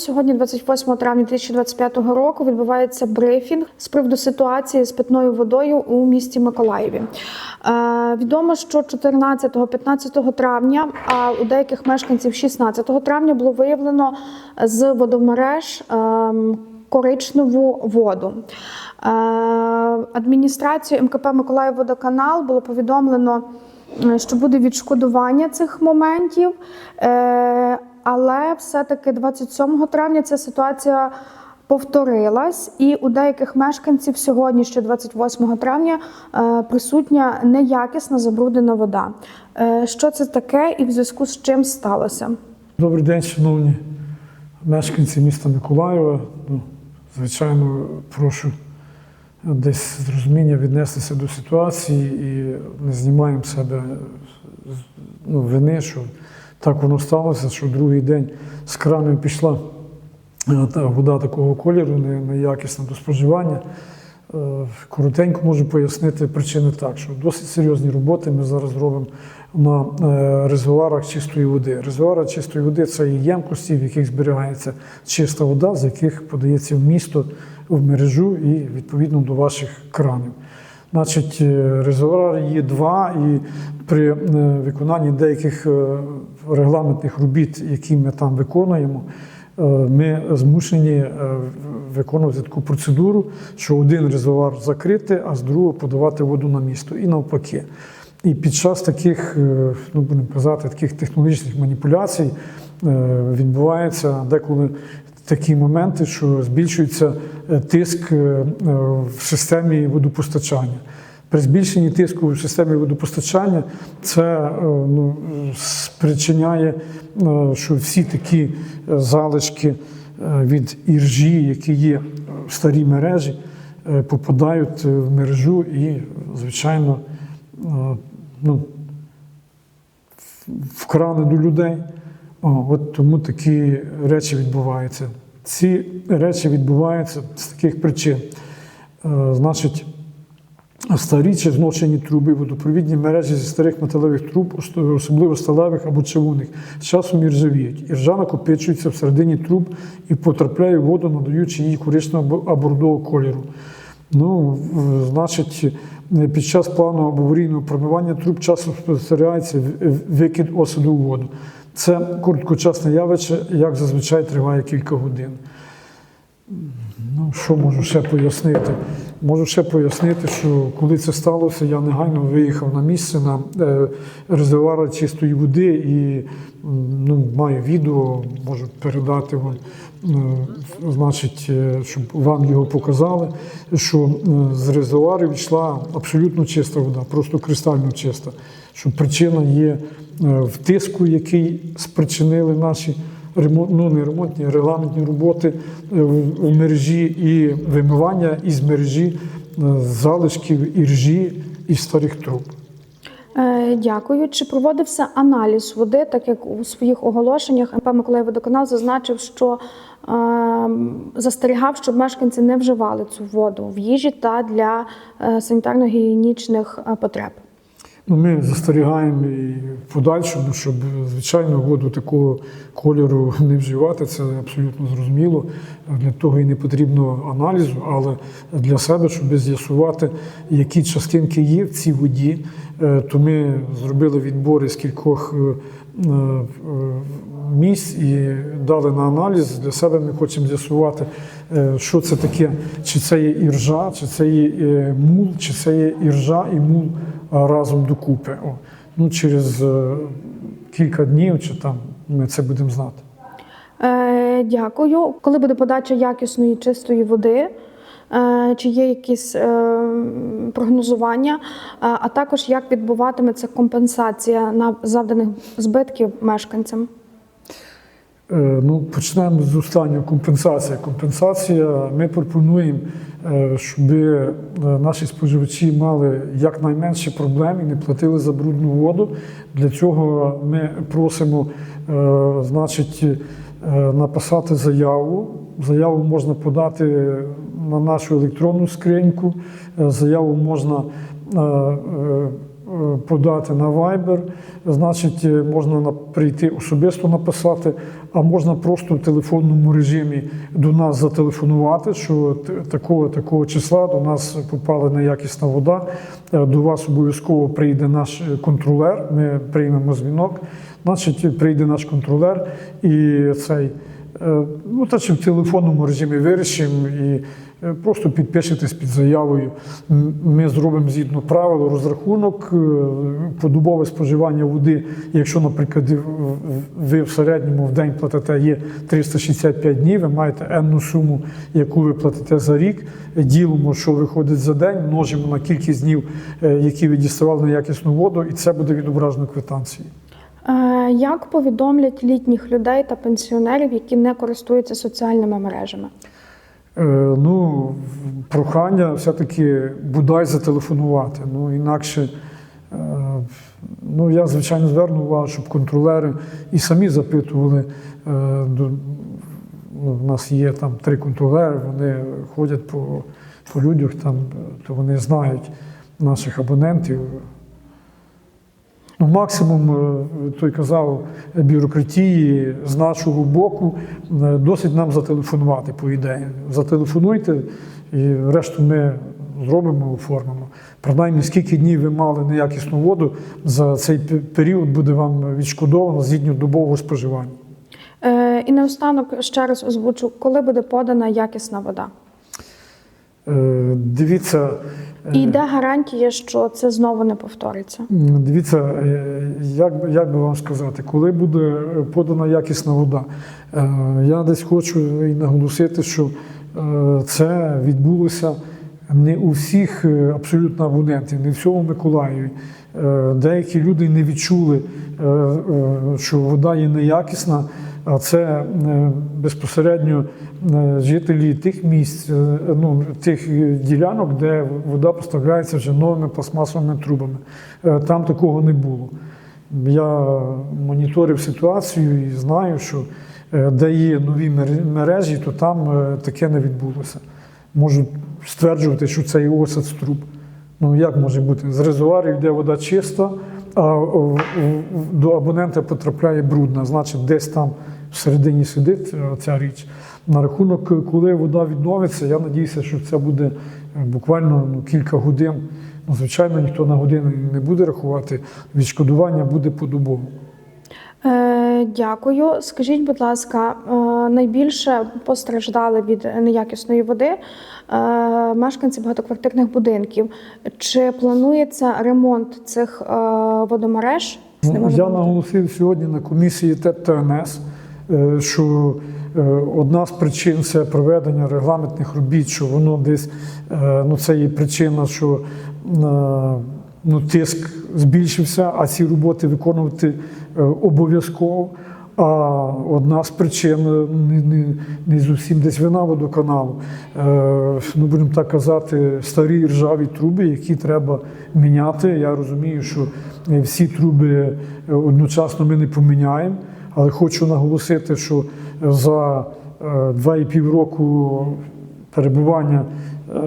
Сьогодні, 28 травня 2025 року, відбувається брифінг з приводу ситуації з питною водою у місті Миколаєві. Е, відомо, що 14-15 травня, а у деяких мешканців 16 травня було виявлено з водомереж ем, коричневу воду. Е, адміністрацію МКП Миколаївводоканал було повідомлено, е, що буде відшкодування цих моментів. Але все-таки 27 травня ця ситуація повторилась, і у деяких мешканців сьогодні, ще 28 травня, е, присутня неякісна забруднена вода. Е, Що це таке і в зв'язку з чим сталося? Добрий день, шановні мешканці міста Миколаєва. Ну, звичайно, прошу десь з розуміння віднестися до ситуації і не знімаємо себе ну, вини, що так воно сталося, що другий день з краною пішла е, вода такого кольору, не- неякісна до споживання. Е, Коротенько можу пояснити причини так, що досить серйозні роботи ми зараз робимо на е, резервуарах чистої води. Резервуари чистої води це є ємкості, в яких зберігається чиста вода, з яких подається в місто, в мережу і відповідно до ваших кранів. Значить, е, резервуар є два, і при е, виконанні деяких е, регламентних робіт, які ми там виконуємо, ми змушені виконувати таку процедуру, що один резервуар закрити, а з другого подавати воду на місто і навпаки. І під час таких, ну будемо казати, таких технологічних маніпуляцій відбуваються деколи такі моменти, що збільшується е, тиск е, е, в системі водопостачання. При збільшенні тиску в системі водопостачання це ну, спричиняє, що всі такі залишки від іржі, які є в старій мережі, попадають в мережу і, звичайно, ну, в крани до людей. От тому такі речі відбуваються. Ці речі відбуваються з таких причин. Е, значить, старі чи зношені труби, водопровідні мережі зі старих металевих труб, особливо сталевих або чавунних, з часом іржавіють. Іржа накопичується всередині труб і потрапляє в воду, надаючи їй коричневого або бордового кольору. Ну, значить, під час плану або аварійного промивання труб часом спостерігається викид осаду у воду. Це короткочасне явище, як зазвичай триває кілька годин. Ну, що можу ще пояснити? Можу ще пояснити, що коли це сталося, я негайно виїхав на місце на е, резервуар чистої води і ну, маю відео, можу передати вам, е, значить, е, щоб вам його показали, що з резервуарів йшла абсолютно чиста вода, просто кристально чиста. Що причина є е, в тиску, який спричинили наші ремонт, ну, не ремонтні, а регламентні роботи е, в мережі і вимивання із мережі е, залишків іржі і старих труб. Дякую. Чи проводився аналіз води, так як у своїх оголошеннях МП Миколаївводоканал зазначив, що е, застерігав, щоб мешканці не вживали цю воду в їжі та для санітарно-гігієнічних потреб? Ну, ми застерігаємо і в подальшому, щоб, звичайно, воду такого кольору не вживати, це абсолютно зрозуміло. Для того і не потрібно аналізу, але для себе, щоб з'ясувати, які частинки є в цій воді, то ми зробили відбори з кількох е, е, місць і дали на аналіз. Для себе ми хочемо з'ясувати, е, що це таке, чи це є іржа, чи це є е, мул, чи це є іржа і мул разом докупи. Ну, через е, кілька днів чи там ми це будемо знати. Е, Дякую. Коли буде подача якісної чистої води? Е, Чи є якісь е, прогнозування, Е, а також як відбуватиметься компенсація на завданих збитків мешканцям? Ну, почнемо з останнього компенсація. Компенсація ми пропонуємо, щоб наші споживачі мали якнайменше проблем і не платили за брудну воду. Для цього ми просимо, значить, написати заяву. Заяву можна подати на нашу електронну скриньку, е, заяву можна е, е, подати на Viber, значить, можна прийти особисто написати, а можна просто в телефонному режимі до нас зателефонувати, що такого такого числа до нас попала неякісна вода. До вас обов'язково прийде наш контролер. Ми приймемо дзвінок. Значить, прийде наш контролер і цей. Ну, та чи в телефонному режимі вирішимо просто підпишетесь під заявою. Ми зробимо згідно правил розрахунок, е, подобове споживання води. Якщо, наприклад, ви в середньому в день платите є 365 днів, ви маєте енну суму, яку ви платите за рік, ділимо, що виходить за день, множимо на кількість днів, е, які ви діставали неякісну воду, і це буде відображено квитанції. Е, Як повідомлять літніх людей та пенсіонерів, які не користуються соціальними мережами? Е, Ну, прохання все-таки бодай зателефонувати. Ну, інакше, е, ну, я, звичайно, зверну увагу, щоб контролери і самі запитували. е, ну, У нас є там три контролери, вони ходять по, по людях, там, то вони знають наших абонентів. Ну, максимум, е, той казав, бюрократії з нашого боку е, досить нам зателефонувати, по ідеї. Зателефонуйте і решту ми зробимо, оформимо. Принаймні, скільки днів ви мали неякісну воду, за цей період буде вам відшкодовано згідно добового споживання. Е, І наостанок ще раз озвучу, коли буде подана якісна вода. Е, Дивіться, І де гарантія, що це знову не повториться? Дивіться, е, як, як би вам сказати, коли буде е, подана якісна вода, Е, я десь хочу і наголосити, що е, це відбулося не у всіх е, абсолютно абонентів, не всьому Миколаєві. Е, Деякі люди не відчули, е, е, що вода є неякісна, а це е, безпосередньо е, жителі тих місць, е, ну, тих ділянок, де вода поставляється вже новими пластмасовими трубами. Там такого не було. Я моніторив ситуацію і знаю, що де є нові мережі, то там таке не відбулося. Можу стверджувати, що це і осад з труб. Ну як може бути? З резервуарів йде вода чиста, а до абонента потрапляє брудна. Значить, десь там всередині сидить е, ця річ. На рахунок, е, коли вода відновиться, я надіюся, що це буде е, буквально ну, кілька годин. Ну, звичайно, ніхто на годину не буде рахувати. Відшкодування буде подобово. Е, Дякую. Скажіть, будь ласка, е, найбільше постраждали від неякісної води е, мешканці багатоквартирних будинків. Чи планується ремонт цих е, водомереж? Ну, Я наголосив сьогодні на комісії ТЕП ТНС, що е, одна з причин це проведення регламентних робіт, що воно десь е, ну це є причина, що е, ну, тиск збільшився, а ці роботи виконувати е, обов'язково. А одна з причин е, не, не, не зовсім десь вина водоканалу. Е, ну, будемо так казати, старі ржаві труби, які треба міняти. Я розумію, що е, всі труби е, одночасно ми не поміняємо, але хочу наголосити, що за е, два і пів року перебування е,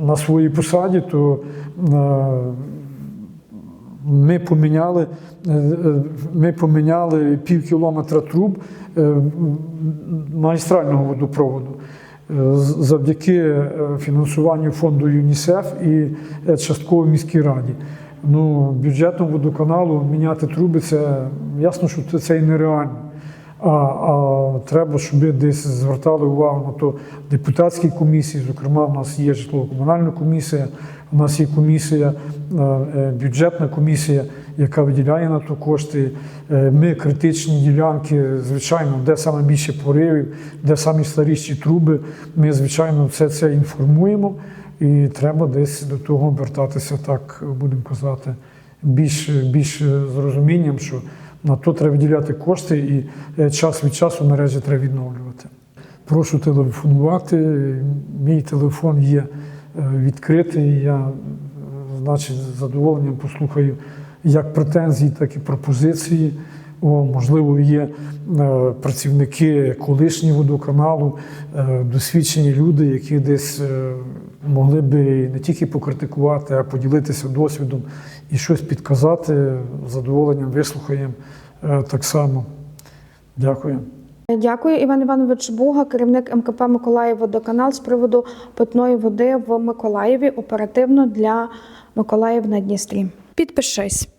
на своїй посаді, то е, ми поміняли, е, е, ми поміняли пів кілометра труб е, магістрального водопроводу. Е, Завдяки е, фінансуванню фонду ЮНІСЕФ і е, частково міській раді. Ну, бюджетом водоканалу міняти труби це ясно, що це, і нереально. А, а треба, щоб десь звертали увагу на то депутатські комісії. Зокрема, в нас є житлово-комунальна комісія, у нас є комісія, е, е, бюджетна комісія, яка виділяє на то кошти. Е, Ми критичні ділянки, звичайно, де саме більше поривів, де самі старіші труби. Ми, звичайно, все це інформуємо, і треба десь до того вертатися, так будемо казати, більш, більш з розумінням, що на то треба виділяти кошти і е, час від часу мережі треба відновлювати. Прошу телефонувати. Мій телефон є е, відкритий. Я, е, значить, з задоволенням послухаю як претензії, так і пропозиції. Можливо, є е, працівники колишні водоканалу, е, досвідчені люди, які десь е, могли би не тільки покритикувати, а поділитися досвідом і щось підказати, з задоволенням вислухаємо так само. Дякую. Дякую, Іван Іванович Буга, керівник МКП Миколаїв водоканал з приводу питної води в Миколаєві оперативно для Миколаїв на Дністрі. Підпишись.